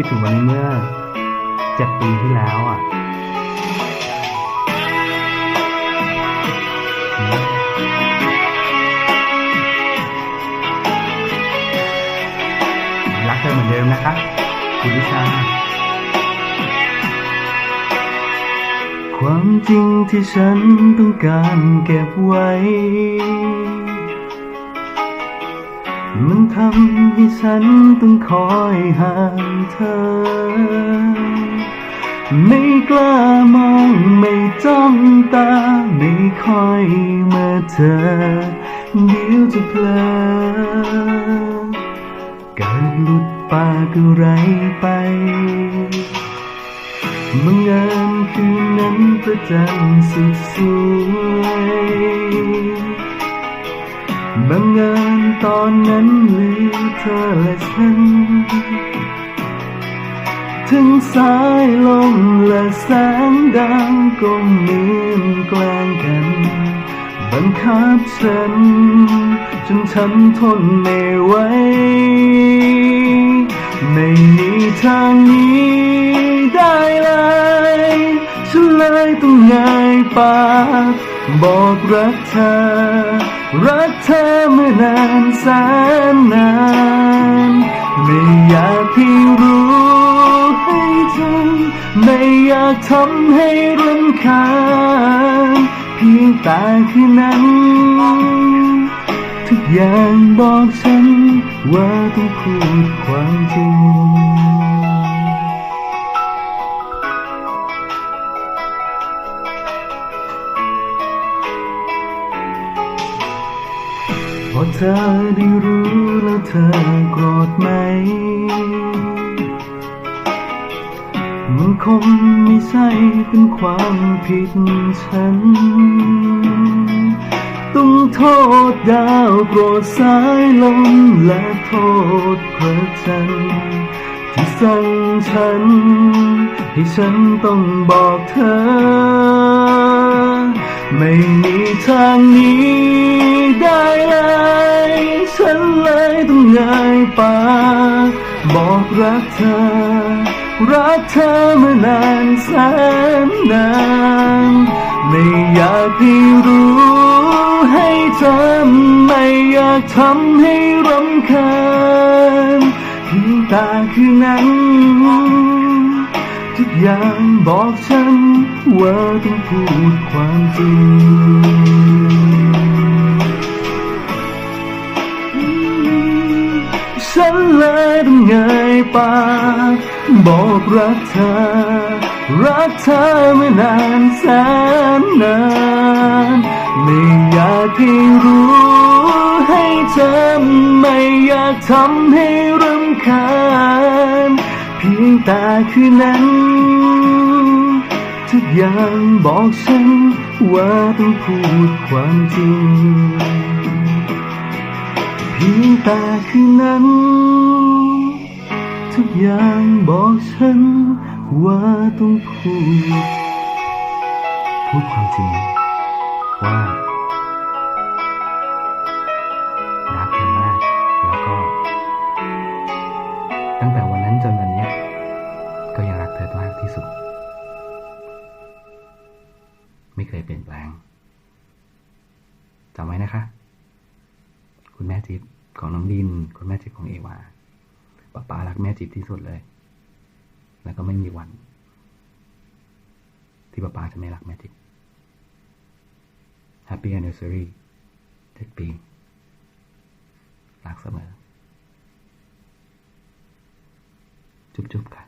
คิดถึงวันนี้เมื่อเจ็ดปีที่แล้วอะรักเธอเหมือนเดิมนะคะ คุณวิชา ความจริงที่ฉันต้องการเก็บไว้ มันทำให้ฉันต้องคอยห่างเธอ ไม่กล้ามองไม่จ้องตา ไม่ค่อยเมื่อเธอ เดี๋ยวจะเพลอกิดหลุดปากอะไรไปบังเอิญคืนนั้นพระจันทร์สุดสวย บังเอิญตอนนั้นเหลือเธอและฉัน ถึงสายลมและแสงดังก็เหมือนแกล้งกันบังคับฉัน จนฉันทนไม่ไหวไม่มีทางนี้ได้เลย ฉันเลยต้องง่ายปาก บอกรักเธอ รักเธอเมื่อนานแสนนาน ไม่อยากให้รู้ให้จำไม่อยากทำให้รำคาญเพียงแต่คืนนั้น ทุกอย่างบอกฉันว่าต้องพูดความจริง ธอได้รู้แล้วเธอโกรธไหม มันคงไม่ใช่เป็นความผิดฉัน ต้องโทษดาวโปรดสายลมและโทษพระจันทร์ที่สั่งฉัน ให้ฉันต้องบอกเธอ ไม่มีทางหนี้ได้ ฉันเลยต้องง่ายปากบอกรักเธอ รักเธอมานานแสนนาน ไม่อยากให้รู้ให้จำไม่อยากทำให้รำคาญเพียงต่คืนนั้น ทุกอย่างบอกฉันว่าต้องพูดความจริง เลยต้องง่ายปากบอกรักเธอ รักเธอไมานานแสนนานไม่อยากให้รู้ให้จำไม่อยากทำให้รำคาญเพียงแต่คืนนั้น ทุกอย่างบอกฉันว่าต้องพูดความจริงเพียง ฉันว่าต้องพูดพูดความจริงว่า รักเธอมาก แล้วก็ ตั้งแต่วันนั้นจนวันนี้ ก็ยังรักเธอมากที่สุด ไม่เคยเปลี่ยนแปลงจำไว้นะคะ คุณแม่จิ๊บของน้องดิน คุณแม่จิ๊บของเอวาป๊าป๊ารักแม่จิ๊บที่สุดเลย แล้วก็ไม่มีวัน ที่ป๊าป้าจะไม่รักแม่จิ๊บ Happy Anniversary เจ็ดปี รักเสมอ จุ๊บๆค่ะ